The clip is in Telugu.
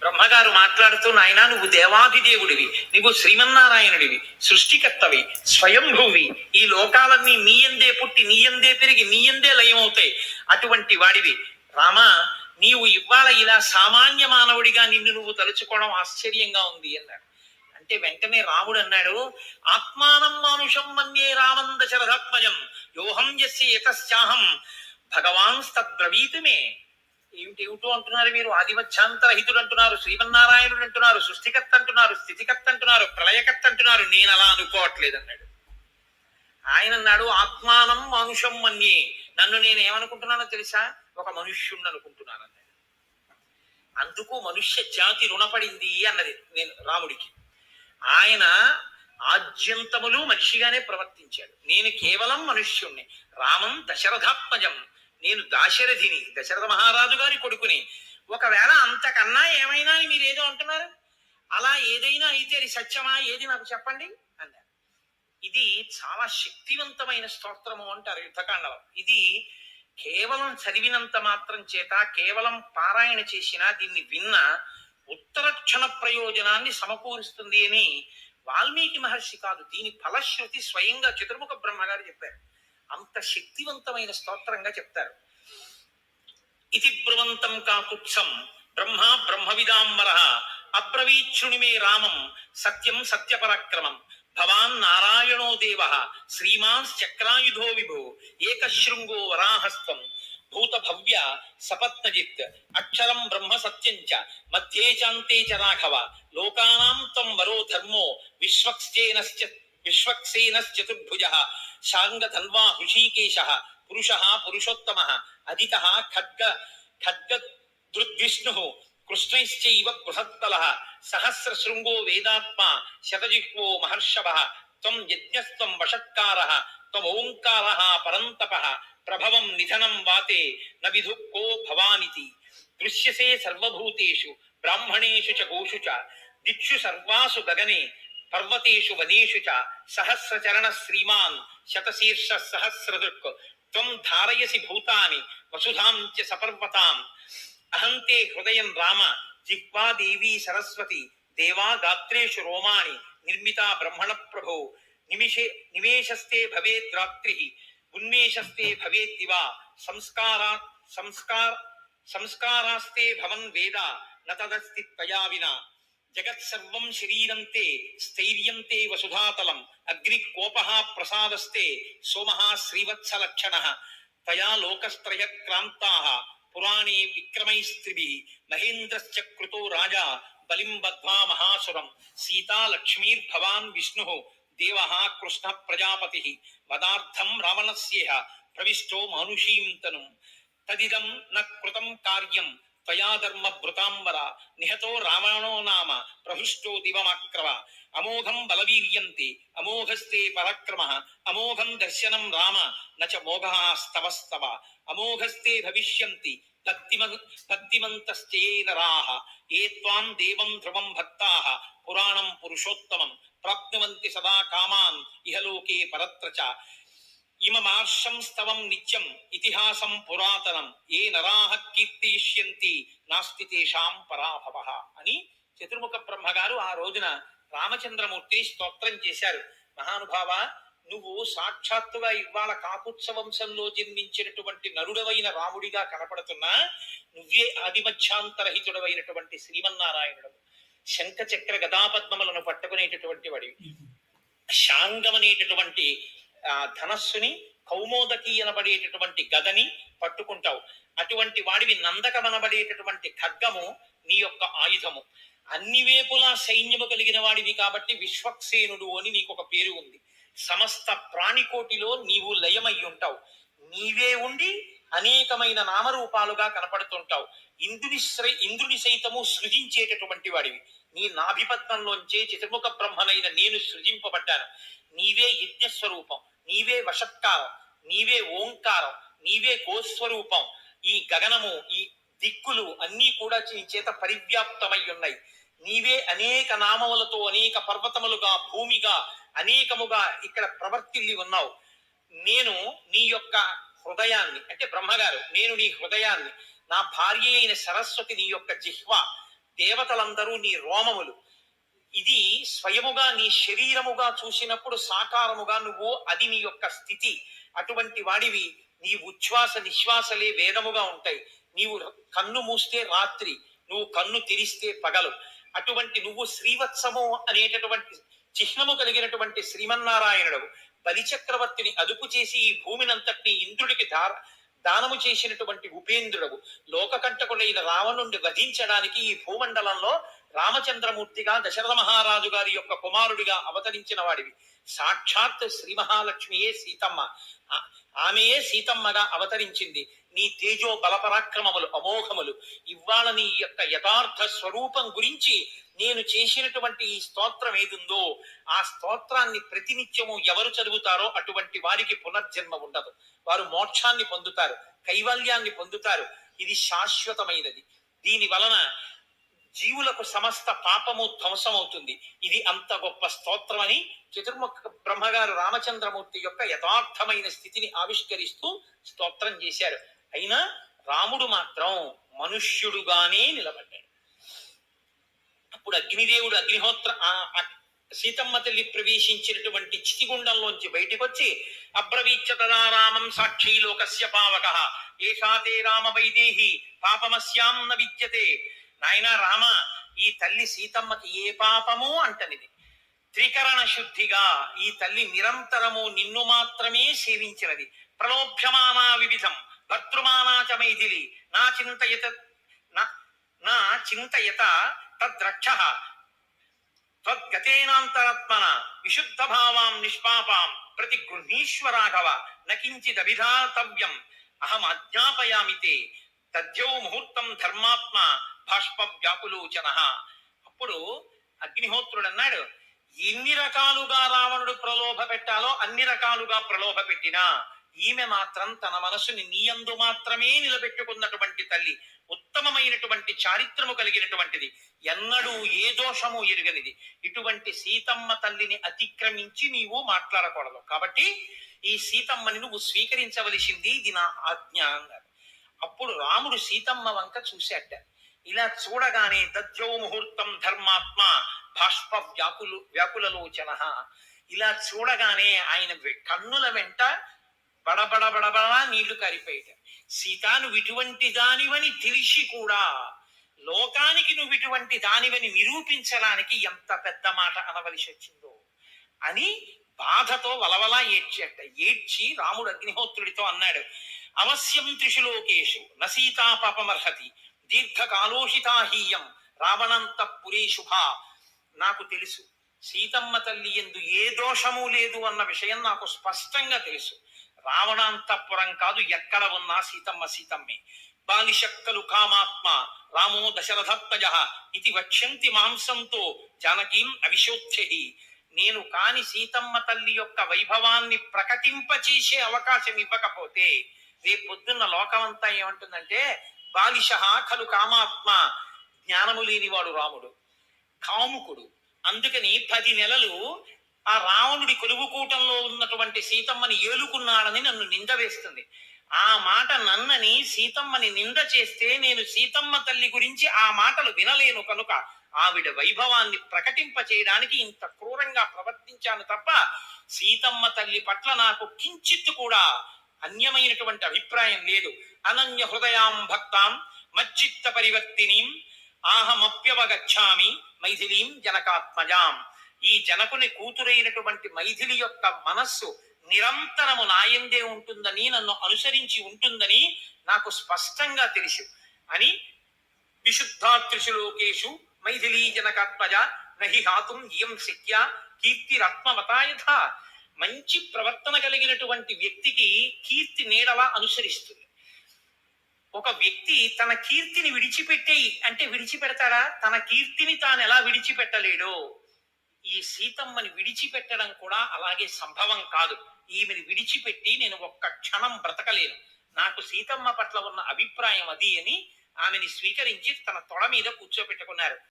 బ్రహ్మగారు మాట్లాడుతూ నాయనా నువ్వు దేవాదిదేవుడివి నువ్వు శ్రీమన్నారాయణుడివి సృష్టికర్తవి స్వయంభువి. ఈ లోకాలన్నీ నీయందే పుట్టి నీయందే పెరిగి నీయందే లయమవుతాయి. అటువంటి వాడివి. రామా నీవు ఇవాళ ఇలా సామాన్య మానవుడిగా నిన్ను నువ్వు తలుచుకోవడం ఆశ్చర్యంగా ఉంది అన్నాడు. అంటే వెంటనే రాముడు అన్నాడు ఆత్మానం మానుషం మన్యే రామందశరథాత్మయం యోహం యస్య ఇతశ్చాహం భగవాన్ తద్బ్రవీతుమే ఏమిటి ఏమిటో అంటున్నారు మీరు ఆదిమధ్యాంతరహితుడు అంటున్నారు శ్రీమన్నారాయణుడు అంటున్నారు సృష్టికర్త అంటున్నారు స్థితికర్త అంటున్నారు ప్రళయకర్త అంటున్నారు. నేను అలా అనుకోవట్లేదు అన్నాడు. ఆయన అన్నాడు ఆత్మానం మనుషం మన్యే. నన్ను నేను ఏమనుకుంటున్నానో తెలుసా? ఒక మనుష్యుణ్ణి అనుకుంటున్నాను అన్నాడు. అందుకు మనుష్య జాతి రుణపడింది అన్నది నేను రాముడికి. ఆయన ఆద్యంతములు మనిషిగానే ప్రవర్తించాడు. నేను కేవలం మనుష్యుణ్ణి. రామం దశరథాత్మజం. నేను దాశరథిని దశరథ మహారాజు గారి కొడుకుని. ఒకవేళ అంతకన్నా ఏమైనా అని మీరు ఏదో అంటున్నారు? అలా ఏదైనా అయితే అది సత్యమా? ఏది నాకు చెప్పండి? అన్నారు ఇది చాలా శక్తివంతమైన స్తోత్రము అంటారు యుద్ధకాండలో ఇది కేవలం చదివినంత మాత్రం చేత కేవలం పారాయణ చేసినా దీన్ని విన్న ఉత్తరక్షణ ప్రయోజనాన్ని సమకూరుస్తుంది అని వాల్మీకి మహర్షి కాదు దీని ఫలశ్రుతి స్వయంగా చతుర్ముఖ బ్రహ్మగారు చెప్పారు. అంత శక్తివంతమైన స్తోత్రంగా చెప్తారు. ఇది బ్రువంతం కాకుక్షం బ్రహ్మ బ్రహ్మవిదాంబర అబ్రవీక్షుణిమే రామం సత్యం సత్యపరాక్రమం భవాన్ నారాయణో దేవ శ్రీమాన్ చక్రాయుధో విభో ఏకశృంగో వరాహస్వం భూత భవ్య సపత్నజిత్ అక్షరం బ్రహ్మ సత్యం చ మధ్యే చాంతే చ రాఘవ లోకానాం తం వరో ధర్మో విశ్వక్సేనశ్చ विश्वक्सेनश्चतुर्भुज शांग धन्वा हृषीकेश पुरुष पुरुषोत्तम अदि खड्ग खड्ग दृग्विष्णु कृष्णश्चैव बृहत्तल सहस्र शृंगो वेदात्मा, शतजिह्वो महर्षभ, त्वं यज्ञस्त्वं वषत्कार त्वमोङ्कारः परंतप प्रभव निधनम वाते, न विधु को भवानिति। दृश्यसे सर्वभूतेषु, ब्राह्मणेषु च गोषु च, दिक्षु सर्वासु गगने पर्वतेषु वनेषु च सहस्रचरण श्रीमान् शतशीर्ष सहस्रदृक्। त्वं धारयसि भूतानि, वसुधां च सपर्वताम्। अहन्ते हृदयं राम, जिह्वा देवी सरस्वती देवा गात्रेषु रोमाणि, निर्मिता ब्रह्मण प्रभो निमिषे निमेषस्ते भवेत् रात्रिः, उन्मेषस्ते भवेत् दिवा। संस्कारा संस्कार संस्कारास्ते भवन् वेदा, न तदस्ति त्वया विना। जगत् सर्वं ते स्थैर्यन्ते अग्नि अग्निकोपः प्रसादस्ते सोमः श्रीवत्सलक्षणः तया लोकस्त्रय लोकस्त्रयक्रान्ताः, पुराणे विक्रमैस्त्रिभिः। महेन्द्रश्च कृतो राजा बलिं बद्ध्वा महासुरं सीता लक्ष्मीर्भवान् विष्णुः, देवः कृष्णः प्रजापतिः वदार्थं रावणस्येह, प्रविष्टो मानुषीं तनुं तदिदं न कृतं कार्यं త్వయాధర్మ భృతాంబర నిహతో రావణో నామ ప్రహృష్టో దివమాక్రవ అమోఘం బలవీర్యంతి అమోఘస్తే పరక్రమ అమోఘం దర్శనం రామ నచ మోఘాస్తవస్తవ అమోఘస్తే భవిష్యంతి తత్తిమ ఏ త్వాం దేవం ధ్రువం భక్తాః పురాణం పురుషోత్తమం ప్రాప్నువంతి సదా కామాన్ ఇహలోకే పరత్ర చ ఇమమార్షం స్తవం నిత్యం ఇతిహాసం పురాతనం. ఏ నరాహ కీర్తిష్యంతి నాస్తి తేషాం పరాభవ అని చతుర్ముఖ బ్రహ్మగారు ఆ రోజున రామచంద్రమూర్తిని స్తోత్రం చేశారు. మహానుభావ నువ్వు సాక్షాత్తుగా ఇవాళ కాకుత్స వంశంలో జన్మించినటువంటి నరుడవైన రాముడిగా కనపడుతున్నా నువ్వే ఆదిమధ్యాంతరహితుడవైనటువంటి శ్రీమన్నారాయణుడు శంఖచక్ర గదాపద్మములను పట్టుకునేటటువంటి వాడివి. శాంగమనేటటువంటి ధనస్సుని కౌమోదకి అనబడేటటువంటి గదని పట్టుకుంటావు. అటువంటి వాడివి నందకమనబడేటటువంటి ఖడ్గము నీ యొక్క ఆయుధము. అన్ని వేపులా సైన్యము కలిగిన వాడివి కాబట్టి విశ్వక్సేనుడు అని నీకు ఒక పేరు ఉంది. సమస్త ప్రాణికోటిలో నీవు లయమై ఉంటావు నీవే ఉండి అనేకమైన నామరూపాలుగా కనపడుతుంటావు. ఇంద్రుని శ్రై ఇంద్రుని సైతము సృజించేటటువంటి వాడివి. నీ నాభిపత్నంలోంచే చతుర్ముఖ బ్రహ్మనైన నేను సృజింపబడ్డాను. నీవే యజ్ఞస్వరూపం నీవే వషత్కారం నీవే ఓంకారం నీవే గోస్వరూపం ఈ గగనము ఈ దిక్కులు అన్నీ కూడా నీ చేత పరివ్యాప్తమై ఉన్నాయి. నీవే అనేక నామములతో అనేక పర్వతములుగా భూమిగా అనేకముగా ఇక్కడ ప్రవర్తిల్లి ఉన్నావు. నేను నీ యొక్క హృదయాన్ని అంటే బ్రహ్మగారు నేను నీ హృదయాన్ని నా భార్య అయిన సరస్వతి నీ యొక్క జిహ్వ దేవతలందరూ నీ రోమములు. ఇది స్వయముగా నీ శరీరముగా చూసినప్పుడు సాకారముగా నువ్వు అది నీ యొక్క స్థితి. అటువంటి వాడివి. నీ ఉచ్ఛ్వాస నిశ్వాసలే వేదముగా ఉంటాయి. నీవు కన్ను మూస్తే రాత్రి. నువ్వు కన్ను తెరిస్తే పగలు. అటువంటి నువ్వు శ్రీవత్సము అనేటటువంటి చిహ్నము కలిగినటువంటి శ్రీమన్నారాయణుడు బలిచక్రవర్తిని అదుపు చేసి ఈ భూమినంతటిని ఇంద్రుడికి దార దానము చేసినటువంటి ఉపేంద్రుడవు. లోకకంటకుడైన రావణుణ్ణి వధించడానికి ఈ భూమండలంలో రామచంద్రమూర్తిగా దశరథ మహారాజు గారి యొక్క కుమారుడిగా అవతరించిన వాడివి. సాక్షాత్ శ్రీ మహాలక్ష్మియే సీతమ్మ ఆమెయే సీతమ్మగా అవతరించింది. నీ తేజో బలపరాక్రమములు అమోఘములు ఇవాళ నీ యొక్క యథార్థ స్వరూపం గురించి నేను చేసినటువంటి ఈ స్తోత్రం ఏదుందో ఆ స్తోత్రాన్ని ప్రతినిత్యము ఎవరు చదువుతారో అటువంటి వారికి పునర్జన్మ ఉండదు. వారు మోక్షాన్ని పొందుతారు కైవల్యాన్ని పొందుతారు. ఇది శాశ్వతమైనది. దీని వలన జీవులకు సమస్త పాపము ధ్వంసమవుతుంది. ఇది అంత గొప్ప స్తోత్రం అని చతుర్ముఖ బ్రహ్మగారు రామచంద్రమూర్తి యొక్క యథార్థమైన స్థితిని ఆవిష్కరిస్తూ స్తోత్రం చేశారు. అయినా రాముడు మాత్రం మనుష్యుడుగానే నిలబడ్డాడు. అప్పుడు అగ్నిదేవుడు అగ్నిహోత్ర సీతమ్మ తల్లి ప్రవేశించినటువంటి చితిగుండంలోంచి బయటికి వచ్చి అబ్రవీచ్చతదా రామం సాక్షి లోకస్య పావక ఏషాతే రామ వైదేహి పాపమస్యాం న విద్యతే నాయన రామ ఈ తల్లి సీతమ్మకి ఏ పాపము అంటనిది. త్రికరణ శుద్ధిగా ఈ తల్లి నిరంతరము నిన్ను మాత్రమే సేవించినది. ప్రలోభ్యమానా వివిధం భర్తృమానా చ మైథిలి నా చింతయత నా- చింతయత తద్రక్ష. త్వద్గతేనాంతరాత్మన విశుద్ధ భావాం నిష్పాపాం ప్రతి గృహీశ్వరాఘవ నకించిదభిధాతవ్యం. అహం అజ్ఞాపయామి తే తద్యౌ ముహూర్తం ధర్మాత్మ బాష్ప వ్యాకులోచన అప్పుడు అగ్నిహోత్రుడు అన్నాడు ఎన్ని రకాలుగా రావణుడు ప్రలోభ పెట్టాలో అన్ని రకాలుగా ప్రలోభ పెట్టినా ఈమె మాత్రం తన మనసుని నీయందు మాత్రమే నిలబెట్టుకున్నటువంటి తల్లి ఉత్తమమైనటువంటి చారిత్రము కలిగినటువంటిది. ఎన్నడూ ఏ దోషము ఎరుగనిది. ఇటువంటి సీతమ్మ తల్లిని అతిక్రమించి నీవు మాట్లాడకూడదు. కాబట్టి ఈ సీతమ్మని నువ్వు స్వీకరించవలసింది ఇది నా ఆజ్ఞ అన్నారు అప్పుడు రాముడు సీతమ్మ వంక చూశాట ఇలా చూడగానే దజ్జో ముహూర్తం ధర్మాత్మ బాష్ప వ్యాకులు వ్యాకులలోచన. ఇలా చూడగానే ఆయన కన్నుల వెంట బడబడ బడబడా నీళ్ళు కారిపోయాట సీతాను నువ్వు ఇటువంటి దానివని తెలిసి కూడా లోకానికి నువ్వు ఇటువంటి దానివని నిరూపించడానికి ఎంత పెద్ద మాట అనవలసి వచ్చిందో అని బాధతో వలవలా ఏడ్చేట. ఏడ్చి రాముడు అగ్నిహోత్రుడితో అన్నాడు అవశ్యం త్రిషు లోకేషు న సీతా పాపమర్హతి. దీర్ఘకాలోషితాహీయం. రావణంతపురీ శుభ నాకు తెలుసు. సీతమ్మ తల్లి ఎందు ఏ దోషము లేదు అన్న విషయం నాకు స్పష్టంగా తెలుసు. రావణాంతపురం కాదు ఎక్కడ ఉన్నా సీతమ్మ సీతమ్మే. బాలిశక్కలు కామాత్మ రామో దశరథత్మజ ఇది వక్ష్యంతి మాంసంతో జానకీం అవిశోచ్ఛి నేను కాని సీతమ్మ తల్లి యొక్క వైభవాన్ని ప్రకటింపచేసే అవకాశం ఇవ్వకపోతే రేపు పొద్దున్న లోకమంతా ఏమంటుందంటే బాలిష ఖలు కామాత్మ జ్ఞానము లేనివాడు రాముడు కాముకుడు. అందుకని పది నెలలు ఆ రావణుడి కొలువుకూటంలో ఉన్నటువంటి సీతమ్మని ఏలుకున్నాడని నన్ను నింద వేస్తుంది. ఆ మాట నన్నని సీతమ్మని నింద చేస్తే నేను సీతమ్మ తల్లి గురించి ఆ మాటలు వినలేను కనుక ఆవిడ వైభవాన్ని ప్రకటింప చేయడానికి ఇంత క్రూరంగా ప్రవర్తించాను తప్ప సీతమ్మ తల్లి పట్ల నాకు కించిత్తు కూడా అన్యమైనటువంటి అభిప్రాయం లేదు. అనన్య హృదయాం భక్తాం మచ్చిత్త పరివర్తిని ఆహమప్యవగచ్చామి మైథిలీం జనకాత్మజాం. ఈ జనకుని కూతురైనటువంటి మైథిలి యొక్క మనస్సు నిరంతరము నాయందే ఉంటుందని నన్ను అనుసరించి ఉంటుందని నాకు స్పష్టంగా తెలుసు అని విశుద్ధాత్రిషు లోకేషు మైథిలీ జనకాత్మజ నహి హాతుం ఇయం శక్య కీర్తిరత్మవతాయథ మంచి ప్రవర్తన కలిగినటువంటి వ్యక్తికి కీర్తి నీడలా అనుసరిస్తుంది. ఒక వ్యక్తి తన కీర్తిని విడిచిపెట్టేయి అంటే విడిచిపెడతాడా తన కీర్తిని తాను ఎలా విడిచిపెట్టలేడో? ఈ సీతమ్మని విడిచిపెట్టడం కూడా అలాగే సంభవం కాదు. ఈమెను విడిచిపెట్టి నేను ఒక్క క్షణం బ్రతకలేను. నాకు సీతమ్మ పట్ల ఉన్న అభిప్రాయం అది అని ఆమెని స్వీకరించి తన తొడ మీద కూర్చోపెట్టుకున్నారు.